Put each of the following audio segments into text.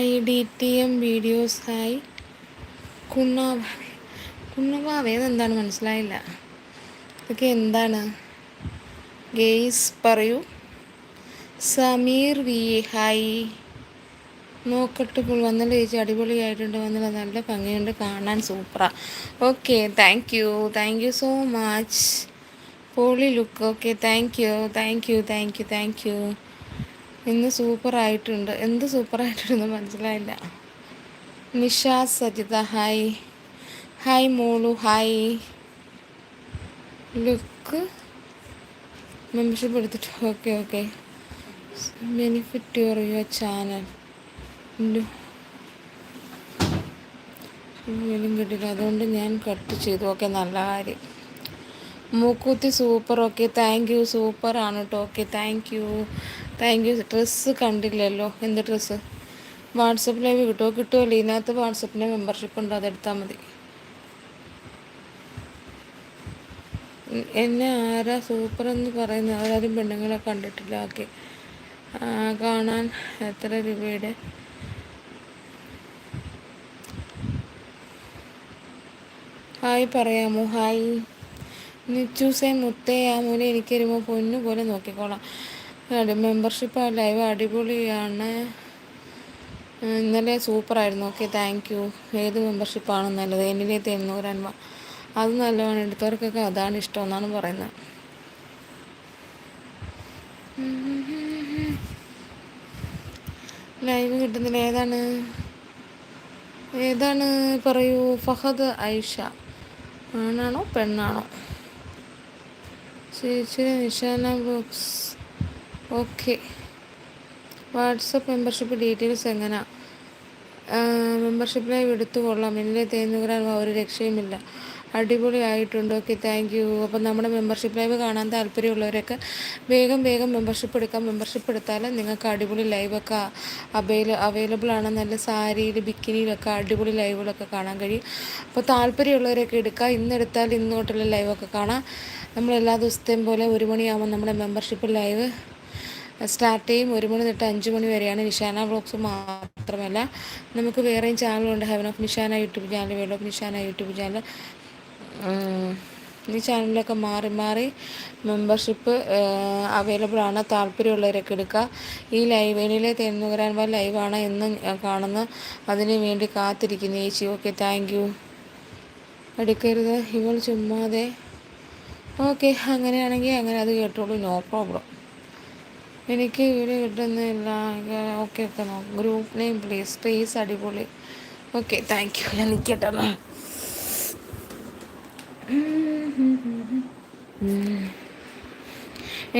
D T M videos hi കുണ്ണാവ കുണ്ണവാവ എന്താണ് മനസ്സിലായില്ല. ഇതൊക്കെ എന്താണ്? ഗെയ്സ് പറയൂ. Sameer V hi. നോക്കട്ടെ ഇപ്പോൾ വന്നല്ലോ ചേച്ചി അടിപൊളിയായിട്ടുണ്ട് വന്നല്ലോ നല്ല ഭംഗിയുണ്ട് കാണാൻ സൂപ്പറാണ് okay thank you thank you so much poly look okay thank you thank you thank you thank you ഇന്ന് സൂപ്പറായിട്ടുണ്ട് എന്ത് സൂപ്പറായിട്ടുണ്ടെന്ന് മനസ്സിലായില്ല. നിഷ സജിത ഹായ് ഹായ് മോളു ഹായ് ലുക്ക് മെമ്പർഷിപ്പ് എടുത്തിട്ട് okay okay benefit your your channel വീണ്ടും കിട്ടില്ല അതുകൊണ്ട് ഞാൻ കട്ട് ചെയ്തു. ഓക്കെ നല്ല കാര്യം. മൂക്കൂത്തി super okay thank you super ആണ് കേട്ടോ okay thank you thank you dress കണ്ടില്ലല്ലോ. എന്ത് ഡ്രസ്സ് വാട്സപ്പ് കിട്ടുമോ കിട്ടുമല്ലോ ഇതിനകത്ത് വാട്സപ്പിന്റെ മെമ്പർഷിപ്പ് ഉണ്ട്. അതെടുത്താൽ മതി. എന്നെ ആരാ സൂപ്പർ എന്ന് പറയുന്നത്? അവരാരും പെണ്ണുങ്ങളെ കണ്ടിട്ടില്ല. ഓക്കെ. കാണാൻ എത്ര രൂപയുടെ? ഹായ് പറയാമോ? ഹായ്. നിച്ചൂസേ മുത്തേ ആ മൂല എനിക്ക് വരുമ്പോൾ പൊന്നു പോലെ നോക്കിക്കോളാം. മെമ്പർഷിപ്പ് ലൈവ് അടിപൊളിയാണ്. ഇന്നലെ സൂപ്പറായിരുന്നു. ഓക്കെ താങ്ക് യു ഏത് മെമ്പർഷിപ്പാണ് നല്ലത്? എന്നിലെ തെന്നൂരൻവ അത് നല്ലതാണ്. എടുത്തവർക്കൊക്കെ അതാണ് ഇഷ്ടം എന്നാണ് പറയുന്നത്. ലൈവ് കിട്ടുന്നില്ല. ഏതാണ്? ഏതാണ് പറയൂ? ഫഹദ് ഐഷ. ആണാണോ? പെണ്ണാണോ? ചേച്ചി Nishana box okay. WhatsApp membership details എങ്ങനെയാണ് മെമ്പർഷിപ്പിനായി എടുത്തു കൊള്ളാം. എന്നിലെ തേന്നുകരാൻ ഒരു രക്ഷയുമില്ല. അടിപൊളിയായിട്ടുണ്ട്. Okay thank you. അപ്പം നമ്മുടെ മെമ്പർഷിപ്പ് ലൈവ് കാണാൻ താല്പര്യമുള്ളവരൊക്കെ വേഗം വേഗം മെമ്പർഷിപ്പ് എടുക്കാം. മെമ്പർഷിപ്പ് എടുത്താൽ നിങ്ങൾക്ക് അടിപൊളി ലൈവൊക്കെ അവൈല അവൈലബിൾ ആണ് നല്ല സാരിയിൽ ബിക്കിനിയിലൊക്കെ അടിപൊളി ലൈവുകളൊക്കെ കാണാൻ കഴിയും. അപ്പോൾ താല്പര്യമുള്ളവരൊക്കെ എടുക്കുക. ഇന്നെടുത്താൽ ഇന്നോട്ടുള്ള ലൈവൊക്കെ കാണാം. നമ്മൾ എല്ലാ ദിവസത്തെയും പോലെ ഒരു മണിയാകുമ്പോൾ നമ്മുടെ മെമ്പർഷിപ്പ് ലൈവ് സ്റ്റാർട്ട് ചെയ്യും. ഒരു മണി തൊട്ട് അഞ്ച് മണി വരെയാണ് നിഷാന വ്ളോഗ്സ് മാത്രമല്ല. നമുക്ക് വേറെയും ചാനലുണ്ട്. Heaven of Nishana YouTube channel world of Nishana YouTube channel ഈ ചാനലിലൊക്കെ മാറി മാറി മെമ്പർഷിപ്പ് അവൈലബിൾ ആണ്. താല്പര്യമുള്ളവരൊക്കെ എടുക്കുക. ഈ ലൈവ് എനിലെ തെന്നുകരാൻ വ ലൈവാണ് എന്ന് കാണുന്ന. അതിനു വേണ്ടി കാത്തിരിക്കുന്നു ചേച്ചി. ഓക്കെ താങ്ക് യു എടുക്കരുത്. ഇവൾ ചുമ്മാതെ. ഓക്കെ അങ്ങനെയാണെങ്കിൽ അങ്ങനെ അത് കേട്ടോളൂ. നോ പ്രോബ്ലം എനിക്ക് വീഡിയോ കിട്ടുന്നില്ല ഓക്കെ ഓക്കെ നോക്കാം ഗ്രൂപ്പ് നെയിം പ്ലീസ് പ്ലീസ് അടിപൊളി. ഓക്കെ താങ്ക് യു ഞാൻ നിൽക്കട്ടെ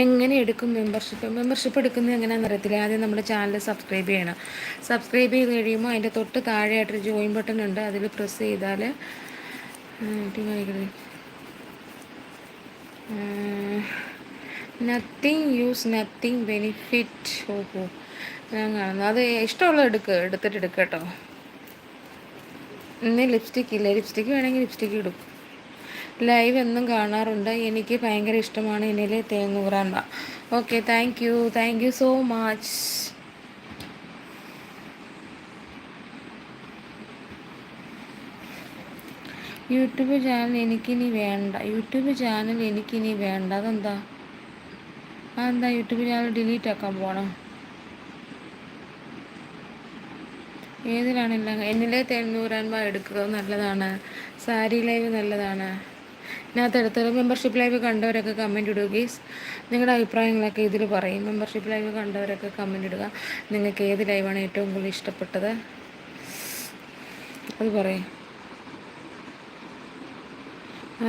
എങ്ങനെ എടുക്കും മെമ്പർഷിപ്പ് മെമ്പർഷിപ്പ് എടുക്കുന്നത് എങ്ങനെയാണെന്ന് അറിയത്തില്ല. ആദ്യം നമ്മുടെ ചാനൽ സബ്സ്ക്രൈബ് ചെയ്യണം. സബ്സ്ക്രൈബ് ചെയ്ത് കഴിയുമ്പോൾ അതിന്റെ തൊട്ട് താഴെയായിട്ടൊരു ജോയിൻ ബട്ടൺ ഉണ്ട്. അതിൽ പ്രസ് ചെയ്താൽ നത്തിങ് യൂസ് നത്തിങ് ബെനിഫിറ്റ് ഓഹോ ഞാൻ കാണുന്നു അത് ഇഷ്ടമുള്ളത് എടുക്കുക എടുത്തിട്ട് എടുക്കുക കേട്ടോ. ഇന്ന് ലിപ്സ്റ്റിക്ക് ഇല്ല. ലിപ്സ്റ്റിക്ക് വേണമെങ്കിൽ ലിപ്സ്റ്റിക്ക് ഇടും. ലൈവ് എന്നും കാണാറുണ്ട്. എനിക്ക് ഭയങ്കര ഇഷ്ടമാണ്. എന്നിലെ തേങ്ങൂറാൻ okay thank you thank you so much YouTube channel എനിക്കിനി വേണ്ട. യൂട്യൂബ് ചാനൽ എനിക്കിനി വേണ്ട. അതെന്താ? അതെന്താ യൂട്യൂബ് ചാനൽ ഡിലീറ്റ് ആക്കാൻ പോകണം ഏതിലാണ് എല്ലാം എന്നിലെ തെണ്ണൂറാൻമാർ എടുക്കുക നല്ലതാണ്. സാരി ലൈവ് നല്ലതാണ്. ഇതിനകത്ത് എടുത്തത് മെമ്പർഷിപ്പ് ലൈവ് കണ്ടവരൊക്കെ കമന്റ് ഇടുക ഗീസ് നിങ്ങളുടെ അഭിപ്രായങ്ങളൊക്കെ ഇതിൽ പറയും. മെമ്പർഷിപ്പ് ലൈവ് കണ്ടവരൊക്കെ കമന്റ് ഇടുക. നിങ്ങൾക്ക് ഏത് ലൈവാണ് ഏറ്റവും കൂടുതൽ ഇഷ്ടപ്പെട്ടത്? അത് പറയും.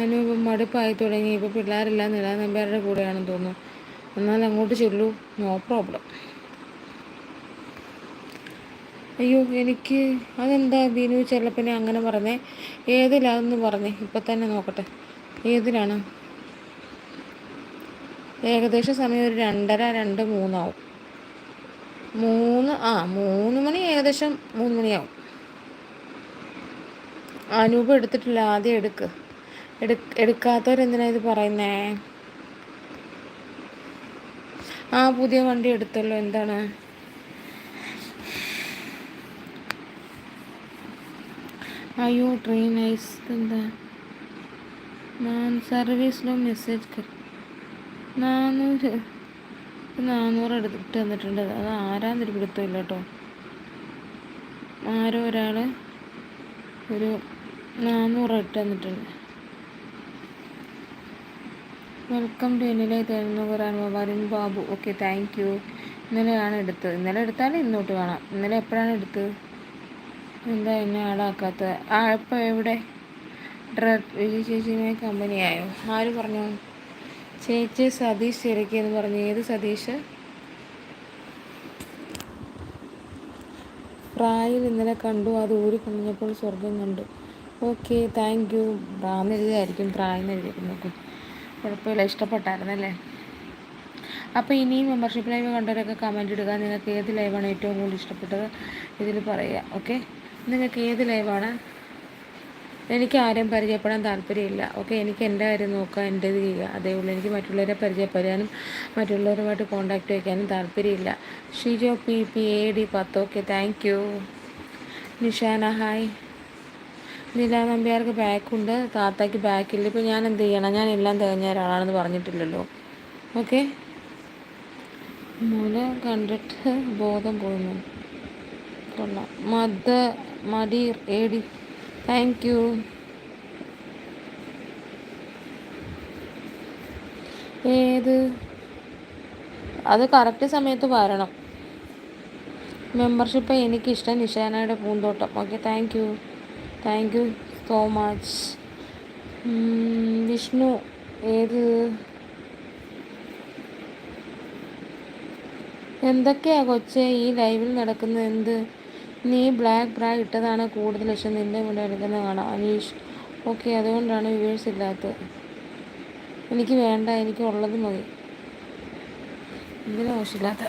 അനുപം മടുപ്പായി തുടങ്ങി. ഇപ്പോൾ പിള്ളേരെല്ലാം നിലനിമ്പേരുടെ കൂടെയാണെന്ന് തോന്നുന്നു. എന്നാൽ അങ്ങോട്ട് ചെല്ലൂ. No problem. അയ്യോ എനിക്ക് അതെന്താ ബീനു ചെല്ലപ്പനെ അങ്ങനെ പറഞ്ഞേ? ഏതിലാന്ന് പറഞ്ഞേ? ഇപ്പം തന്നെ നോക്കട്ടെ. ഏതിലാണ്? ഏകദേശം സമയം ഒരു രണ്ടര രണ്ട് മൂന്നാവും. മൂന്ന് ആ മൂന്ന് മണി ഏകദേശം മൂന്ന് മണിയാവും. അനൂപ് എടുത്തിട്ടില്ല. ആദ്യം എടുക്ക്. എടു എടുക്കാത്തവരെന്തിനാ ഇത് പറയുന്നേ? ആ പുതിയ വണ്ടി എടുത്തല്ലോ. എന്താണ്? അയ്യോ ട്രെയിൻ ഐസ് എന്താ നാൻ സർവീസിലോ മെസ്സേജ് നാനൂറ്. നാനൂറ് എടുത്തിട്ട് തന്നിട്ടുണ്ട്. അത് ആരാന്നൊരു പിടുത്തമില്ല കേട്ടോ. ആരോ ഒരാൾ ഒരു നാനൂറ് ഇട്ട് തന്നിട്ടുണ്ട്. വെൽക്കം ടു എന്നിലെ തരുന്ന ഖുറാൻ Varun Babu okay thank you ഇന്നലെയാണ് എടുത്തത്. ഇന്നലെ എടുത്താൽ ഇന്നോട്ട് കാണാം ഇന്നലെ എപ്പോഴാണ് എടുത്തത്? എന്താ എന്നെ ആളാക്കാത്തത് ആ ഇപ്പോൾ എവിടെ? വിജയ് ചേച്ചിയുമായി കമ്പനിയായോ ആര് പറഞ്ഞു? ചേച്ചി സതീഷ് എന്ന് പറഞ്ഞു. ഏത് സതീഷ്? പ്രായിൽ ഇന്നലെ കണ്ടു. അത് ഊരി കഴിഞ്ഞപ്പോൾ സ്വർഗം കണ്ടു. ഓക്കെ താങ്ക് യു പ്രാന്നെഴുതിയായിരിക്കും പ്രായെന്ന് എഴുതിയിരിക്കും കുഴപ്പമില്ല ഇഷ്ടപ്പെട്ടായിരുന്നല്ലേ? അപ്പോൾ ഇനിയും മെമ്പർഷിപ്പ് ലൈവ് കണ്ടവരൊക്കെ കമന്റ് ഇടുക. നിങ്ങൾക്ക് ഏത് ലൈവാണ് ഏറ്റവും കൂടുതൽ ഇഷ്ടപ്പെട്ടത് ഇതിൽ പറയുക ഓക്കെ നിങ്ങൾക്ക് ഏത് ലൈവാണ് എനിക്ക് ആരെയും പരിചയപ്പെടാൻ താല്പര്യമില്ല ഓക്കെ എനിക്ക് എന്റെ കാര്യം നോക്കുക എന്റേത് ചെയ്യുക അതേ ഉള്ളൂ. എനിക്ക് മറ്റുള്ളവരെ പരിചയപ്പെടാനും മറ്റുള്ളവരുമായിട്ട് കോണ്ടാക്റ്റ് വയ്ക്കാനും താല്പര്യമില്ല. Shijo P P A D പത്ത് okay thank you Nishana hi Nila നമ്പ്യാർക്ക് ബാക്കുണ്ട്. താത്തയ്ക്ക് ബാക്കില്ല. ഇപ്പോൾ ഞാൻ എന്ത് ചെയ്യണം? ഞാൻ എല്ലാം തികഞ്ഞ ഒരാളാണെന്ന് പറഞ്ഞിട്ടില്ലല്ലോ. ഓക്കെ? മോനെ കണ്ടിട്ട് ബോധം പോകുന്നു കൊള്ളാം. മദ മടീർ ഏടി താങ്ക് യു ഏത്? അത് കറക്റ്റ് സമയത്ത് വരണം. മെമ്പർഷിപ്പ് എനിക്കിഷ്ടം നിഷാനയുടെ പൂന്തോട്ടം. Okay thank you thank you so much Vishnu ഏത്? എന്തൊക്കെയാ കൊച്ചേ ഈ ലൈവിൽ നടക്കുന്നത്? എന്ത്? നീ ബ്ലാക്ക് ബ്രാ ഇട്ടതാണ് കൂടുതൽ ഇഷ്ടം. നിന്റെ മുന്നിൽ എടുക്കുന്നത് കാണാം. അനീഷ് ഓക്കെ അതുകൊണ്ടാണ് വ്യൂവേഴ്സ് ഇല്ലാത്തത്. എനിക്ക് വേണ്ട എനിക്ക് ഉള്ളത് മതി. എന്തിനാവശ്യമില്ലാത്ത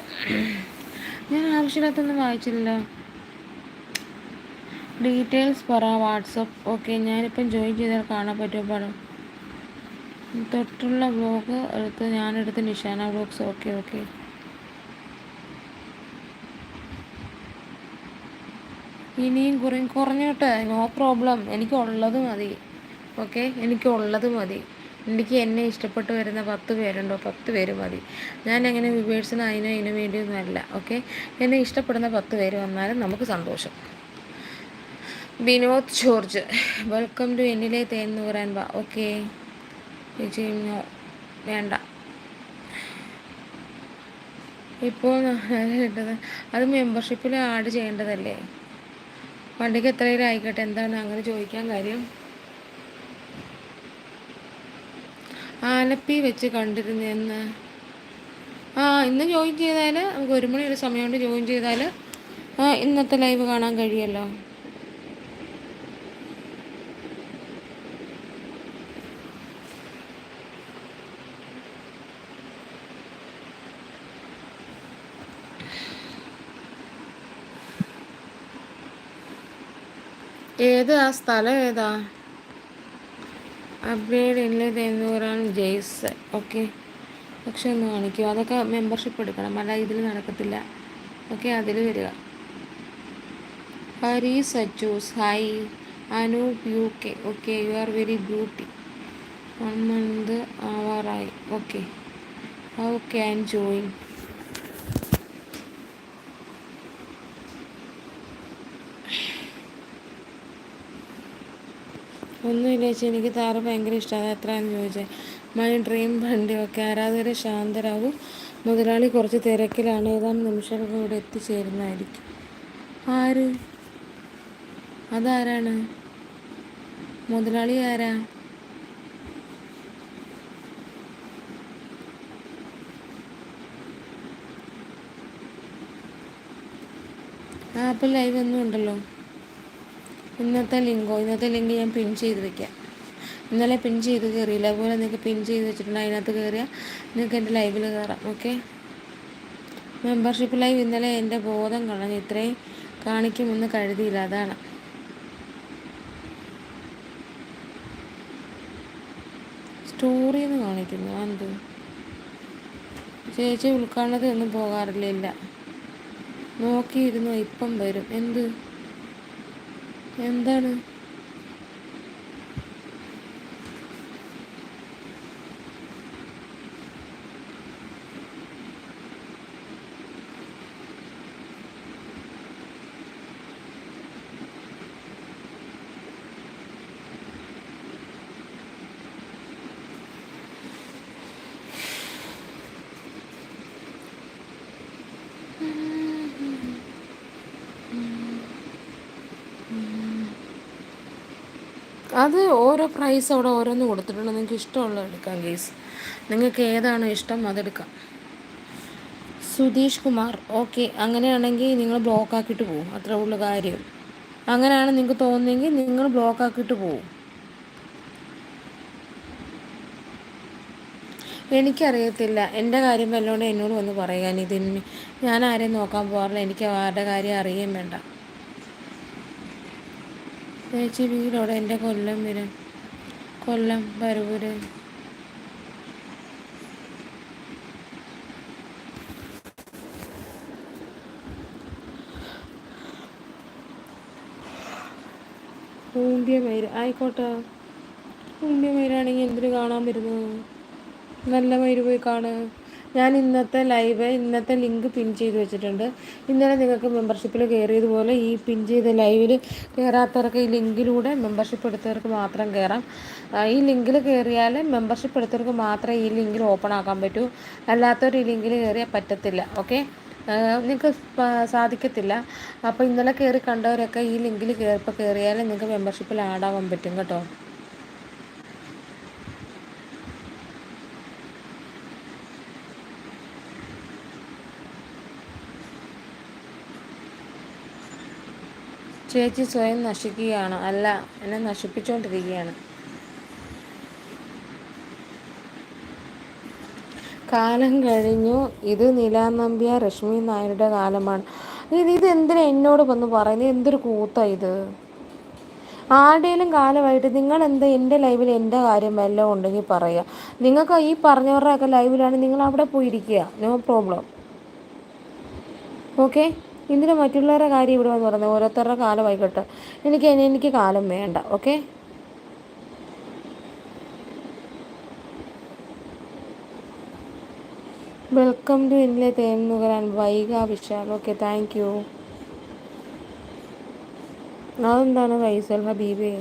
ഞാൻ ആവശ്യമില്ലാത്തൊന്നും വായിച്ചില്ല ഡീറ്റെയിൽസ് പറ വാട്സപ്പ്. ഓക്കെ ഞാനിപ്പം ജോയിൻ ചെയ്താൽ കാണാൻ പറ്റുമോ പടം തൊട്ടുള്ള ബ്ലോഗ് എടുത്ത് ഞാനെടുത്ത് നിഷാന ബ്ലോഗ്സ് ഓക്കെ ഓക്കെ. ഇനിയും കുറ കുറഞ്ഞോട്ടെ. No problem. എനിക്കുള്ളത് മതി. ഓക്കെ എനിക്കുള്ളത് മതി. എനിക്ക് എന്നെ ഇഷ്ടപ്പെട്ട് വരുന്ന പത്ത് പേരുണ്ടോ? പത്ത് പേര് മതി. ഞാൻ അങ്ങനെ വിവേഴ്സിന് അതിനോ ഇതിനു വേണ്ടിയൊന്നുമല്ല. ഓക്കെ എന്നെ ഇഷ്ടപ്പെടുന്ന പത്ത് പേര് വന്നാലും നമുക്ക് സന്തോഷം. വിനോദ് ജോർജ്. വെൽക്കം ടു എന്നിലെ തേന്ന് പറയാൻ വാ ഓക്കെ ചേച്ചി വേണ്ട. ഇപ്പോൾ അത് മെമ്പർഷിപ്പിൽ ആഡ് ചെയ്യേണ്ടതല്ലേ? വണ്ടിക്ക് എത്രയും ആയിക്കോട്ടെ എന്താണ് അങ്ങനെ ചോദിക്കാൻ കാര്യം? ആലപ്പി വെച്ച് കണ്ടിരുന്നെന്ന്. ആ ഇന്ന് ജോയിൻ ചെയ്താൽ നമുക്ക് ഒരു മണി ഒരു സമയം കൊണ്ട് ജോയിൻ ചെയ്താൽ ഇന്നത്തെ ലൈവ് കാണാൻ കഴിയല്ലോ. ഏത് സ്ഥലം ഏതാ? അപ്ഗ്രേഡ് ഇല്ലത് പറയുന്നത് ജെയ്സ്. ഓക്കെ. പക്ഷെ ഒന്ന് കാണിക്കും. അതൊക്കെ മെമ്പർഷിപ്പ് എടുക്കണം. അല്ല ഇതിൽ നടക്കത്തില്ല. ഓക്കെ അതിൽ വരിക. Hari Sachus. Hi Anoop U K okay you are very beauty. One month ആവാറായി. Okay. How can join? ഒന്നുമില്ല ചേച്ചി എനിക്ക് താറ് ഭയങ്കര ഇഷ്ടമാണ്. എത്രയാണെന്ന് ചോദിച്ചത് മൈ ഡ്രീം വണ്ടിയൊക്കെ ആരാധകർ ശാന്തരാകും മുതലാളി കുറച്ച് തിരക്കിലാണ്. ഏതാനും നിമിഷങ്ങൾക്ക് ഇവിടെ എത്തിച്ചേരുന്നതായിരിക്കും. ആര്? അതാരാണ്? മുതലാളി ആരാ? ആപ്പിൾ ലൈവ് ഒന്നും ഉണ്ടല്ലോ. ഇന്നത്തെ ലിങ്കോ ഇന്നത്തെ ലിങ്ക് ഞാൻ പിൻ ചെയ്ത് വെക്കാം. ഇന്നലെ പിൻ ചെയ്ത് കയറിയില്ല അതുപോലെ നിങ്ങൾക്ക് പിൻ ചെയ്ത് വെച്ചിട്ടുണ്ട്. അതിനകത്ത് കയറിയാൽ നിങ്ങൾക്ക് എന്റെ ലൈവിൽ കയറാം ഓക്കെ മെമ്പർഷിപ്പ് ലൈവ് ഇന്നലെ എന്റെ ബോധം കളഞ്ഞു ഇത്രയും കാണിക്കുമെന്ന് കരുതിയില്ല. അതാണ്. സ്റ്റോറിന്ന് കാണിക്കുന്നു. എന്ത് ചേച്ചി ഉൾക്കാണത്തിൽ ഒന്നും പോകാറില്ല. നോക്കിയിരുന്നു? ഇപ്പം വരും. എന്ത്? എന്താണ്? അത് ഓരോ പ്രൈസ് അവിടെ ഓരോന്ന് കൊടുത്തിട്ടുണ്ട്. നിങ്ങൾക്ക് ഇഷ്ടമുള്ളത് എടുക്കാം കേസ് നിങ്ങൾക്ക് ഏതാണോ ഇഷ്ടം അതെടുക്കാം. സുധീഷ് കുമാർ ഓക്കെ അങ്ങനെയാണെങ്കിൽ നിങ്ങൾ ബ്ലോക്ക് ആക്കിയിട്ട് പോകും അത്രേ ഉള്ള കാര്യം. അങ്ങനെയാണ് നിങ്ങൾക്ക് തോന്നുന്നെങ്കിൽ നിങ്ങൾ ബ്ലോക്ക് ആക്കിയിട്ട് പോകും എനിക്കറിയത്തില്ല. എന്റെ കാര്യം വല്ലതുകൊണ്ട് എന്നോട് വന്ന് പറയാൻ. ഇതിന് ഞാൻ ആരെയും നോക്കാൻ പോകാറില്ല. എനിക്ക് ആരുടെ കാര്യം അറിയുകയും വേണ്ട. ചേച്ചി എന്റെ കൊല്ലം വരും. കൊല്ലം പരവൂര് ഊമ്പിയ മയിര് ആയിക്കോട്ടെ. ഊമ്പിയ മയിരാണെങ്കിൽ എന്തിനു കാണാൻ വരുന്നു? നല്ല മയിര് പോയി കാണുക ഞാൻ ഇന്നത്തെ ലൈവ് ഇന്നത്തെ ലിങ്ക് പിൻ ചെയ്ത് വെച്ചിട്ടുണ്ട്. ഇന്നലെ നിങ്ങൾക്ക് മെമ്പർഷിപ്പിൽ കയറിയതുപോലെ ഈ പിൻ ചെയ്ത ലൈവിൽ കയറാത്തവർക്ക് ഈ ലിങ്കിലൂടെ മെമ്പർഷിപ്പ് എടുത്തവർക്ക് മാത്രം കയറാം. ഈ ലിങ്കിൽ കയറിയാൽ മെമ്പർഷിപ്പ് എടുത്തവർക്ക് മാത്രമേ ഈ ലിങ്കിൽ ഓപ്പൺ ആക്കാൻ പറ്റൂ. അല്ലാത്തവർ ഈ ലിങ്കിൽ കയറിയാൽ പറ്റത്തില്ല. ഓക്കെ? നിങ്ങൾക്ക് സാധിക്കത്തില്ല. അപ്പോൾ ഇന്നലെ കയറി കണ്ടവരൊക്കെ ഈ ലിങ്കിൽ കയറിപ്പോൾ കയറിയാൽ നിങ്ങൾക്ക് മെമ്പർഷിപ്പിൽ ആഡ് ആവാൻ പറ്റും കേട്ടോ. ചേച്ചി സ്വയം നശിക്കുകയാണ്. അല്ല എന്നെ നശിപ്പിച്ചുകൊണ്ടിരിക്കുകയാണ് കാലം കഴിഞ്ഞു. ഇത് നിലാനമ്പ്യ രശ്മി നായരുടെ കാലമാണ്. ഇത് ഇത് എന്തിനാ എന്നോട് വന്ന് പറയുന്നത്? എന്തൊരു കൂത്താ ഇത്? ആരുടെയും കാലമായിട്ട് നിങ്ങൾ എന്താ എന്റെ ലൈവിൽ എന്റെ കാര്യം എല്ലാം ഉണ്ടെങ്കിൽ പറയുക. നിങ്ങൾക്ക് ഈ പറഞ്ഞവരുടെയൊക്കെ ലൈവിലാണ് നിങ്ങൾ അവിടെ പോയിരിക്കുക. No problem. ഓക്കെ? എന്തിനാ മറ്റുള്ളവരുടെ കാര്യം ഇവിടെ വന്ന് പറയുന്നത്? ഓരോരുത്തരുടെ കാലമായിക്കോട്ടെ എനിക്ക് എനിക്ക് കാലം വേണ്ട ഓക്കെ വെൽക്കം ടു ഇന്നലെ തേന്നുകരാൻ വൈക വിശാൽ ഓക്കെ താങ്ക് യു അതെന്താണ് വൈസൽ ഹബീബേ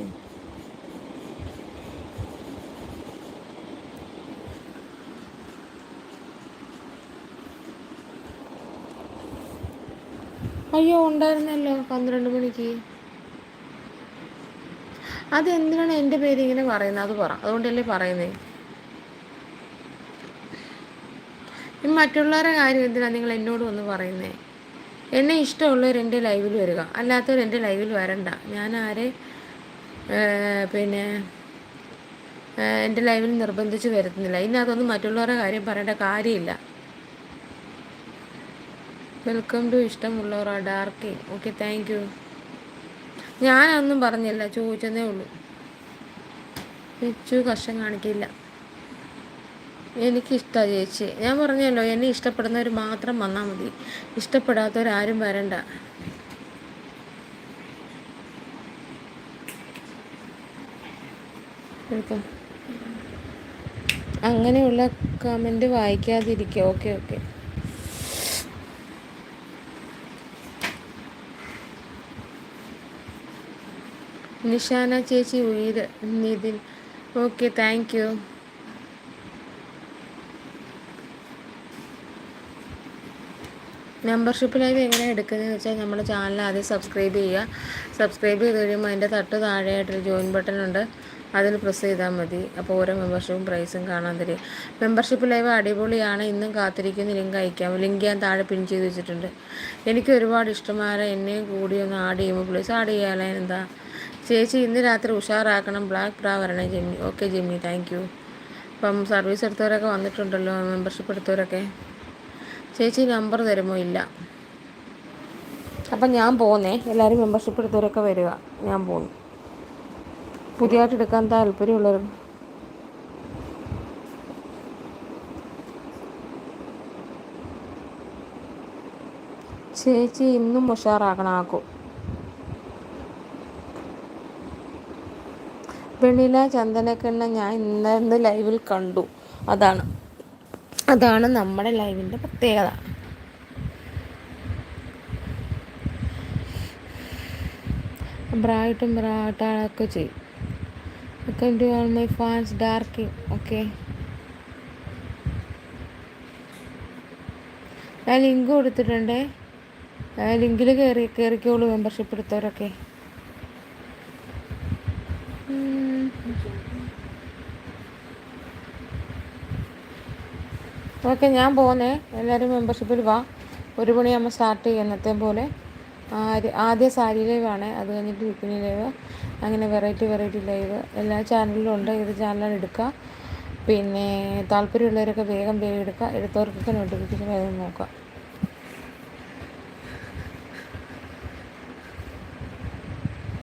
അയ്യോ ഉണ്ടായിരുന്നല്ലോ പന്ത്രണ്ട് മണിക്ക്. അതെന്തിനാണ് എന്റെ പേര് ഇങ്ങനെ പറയുന്നത്? അത് പറ. അതുകൊണ്ടല്ലേ പറയുന്നേ. മറ്റുള്ളവരുടെ കാര്യം എന്തിനാണ് നിങ്ങൾ എന്നോട് വന്ന് പറയുന്നേ? എന്നെ ഇഷ്ടമുള്ളവർ എന്റെ ലൈവിൽ വരിക. അല്ലാത്തവർ എന്റെ ലൈവിൽ വരണ്ട. ഞാൻ ആരെ പിന്നെ എന്റെ ലൈവിൽ നിർബന്ധിച്ച് വരുത്തുന്നില്ല. ഇന്നതൊന്നും മറ്റുള്ളവരുടെ കാര്യം പറയേണ്ട കാര്യമില്ല. വെൽക്കം ടു ഇഷ്ടമുള്ളവർ ഡാർക്കി ഓക്കെ താങ്ക് യു ഞാനൊന്നും പറഞ്ഞില്ല ചോദിച്ചതേ ഉള്ളൂ. വെച്ചു കഷ്ടം കാണിക്കില്ല. എനിക്കിഷ്ടമാണ് ചേച്ചി. ഞാൻ പറഞ്ഞല്ലോ എന്നെ ഇഷ്ടപ്പെടുന്നവർ മാത്രം വന്നാൽ മതി. ഇഷ്ടപ്പെടാത്തവരാരും വരണ്ട. അങ്ങനെയുള്ള കമന്റ് വായിക്കാതിരിക്കുക. ഓക്കെ ഓക്കെ നിഷാന ചേച്ചി ഉയര് Nithin. Okay thank you membership live എങ്ങനെ എടുക്കുന്നതെന്ന് വെച്ചാൽ നമ്മുടെ ചാനൽ ആദ്യം സബ്സ്ക്രൈബ് ചെയ്യുക. സബ്സ്ക്രൈബ് ചെയ്ത് കഴിയുമ്പോൾ അതിന്റെ തൊട്ട് താഴെയായിട്ടൊരു ജോയിൻ ബട്ടൺ ഉണ്ട്. അതിൽ പ്രസ് ചെയ്താൽ മതി. അപ്പോൾ ഓരോ മെമ്പർഷിപ്പും പ്രൈസും കാണാൻ തരും. മെമ്പർഷിപ്പ് ലൈവ് അടിപൊളിയാണ്. ഇന്നും കാത്തിരിക്കുന്ന. ലിങ്ക് അയക്കാം. ലിങ്ക് ഞാൻ താഴെ പിൻ ചെയ്ത് വെച്ചിട്ടുണ്ട്. എനിക്ക് ഒരുപാട് ഇഷ്ടമായ എന്നെയും കൂടി ഒന്ന് ആഡ് ചെയ്യുമ്പോൾ പ്ലീസ് ആഡ് ചെയ്യാമല്ലേ എന്താ? ചേച്ചി ഇന്ന് രാത്രി ഉഷാറാക്കണം. ബ്ലാക്ക് ബ്രാ വരണേ Jimmy. Okay Jimmy thank you അപ്പം സർവീസ് എടുത്തവരൊക്കെ വന്നിട്ടുണ്ടല്ലോ മെമ്പർഷിപ്പ് എടുത്തവരൊക്കെ. ചേച്ചി നമ്പർ തരുമോ? ഇല്ല. അപ്പം ഞാൻ പോന്നേ. എല്ലാവരും മെമ്പർഷിപ്പ് എടുത്തവരൊക്കെ വരിക. ഞാൻ പോന്നു. പുതിയതായിട്ട് എടുക്കാൻ താല്പര്യമുള്ളവർ? ചേച്ചി ഇന്നും ഉഷാറാക്കണം വെണില ചന്ദനക്കെണ്ണ ഞാൻ ഇന്ന് ലൈവിൽ കണ്ടു. അതാണ്. അതാണ് നമ്മുടെ ലൈവിന്റെ പ്രത്യേകത. ബ്രായിട്ടും ബ്രാട്ടാളൊക്കെ ചെയ്യും. Welcome to my fans dark okay ഞാൻ ലിങ്ക് കൊടുത്തിട്ടുണ്ട്. ലിങ്കിൽ കയറി കയറിക്കോളൂ മെമ്പർഷിപ്പ് എടുത്തവരൊക്കെ. ഓക്കെ ഞാൻ പോകുന്നേ എല്ലാവരും മെമ്പർഷിപ്പിൽ വാ. ഒരു മണിയാകുമ്പോൾ സ്റ്റാർട്ട് ചെയ്യും. എന്നത്തെ പോലെ. ആദ്യ സാരി ലൈവ് ആണ്. അത് കഴിഞ്ഞിട്ട് വിക്കിനി ലൈവ് അങ്ങനെ വെറൈറ്റി വെറൈറ്റി ലൈവ് എല്ലാ ചാനലിലും ഉണ്ട്. ഏത് ചാനലാണ് എടുക്കുക പിന്നെ താല്പര്യമുള്ളവരൊക്കെ വേഗം വേഗം എടുക്കുക എടുത്തവർക്കൊക്കെ നോട്ടിഫിക്കേഷൻ വേഗം നോക്കാം.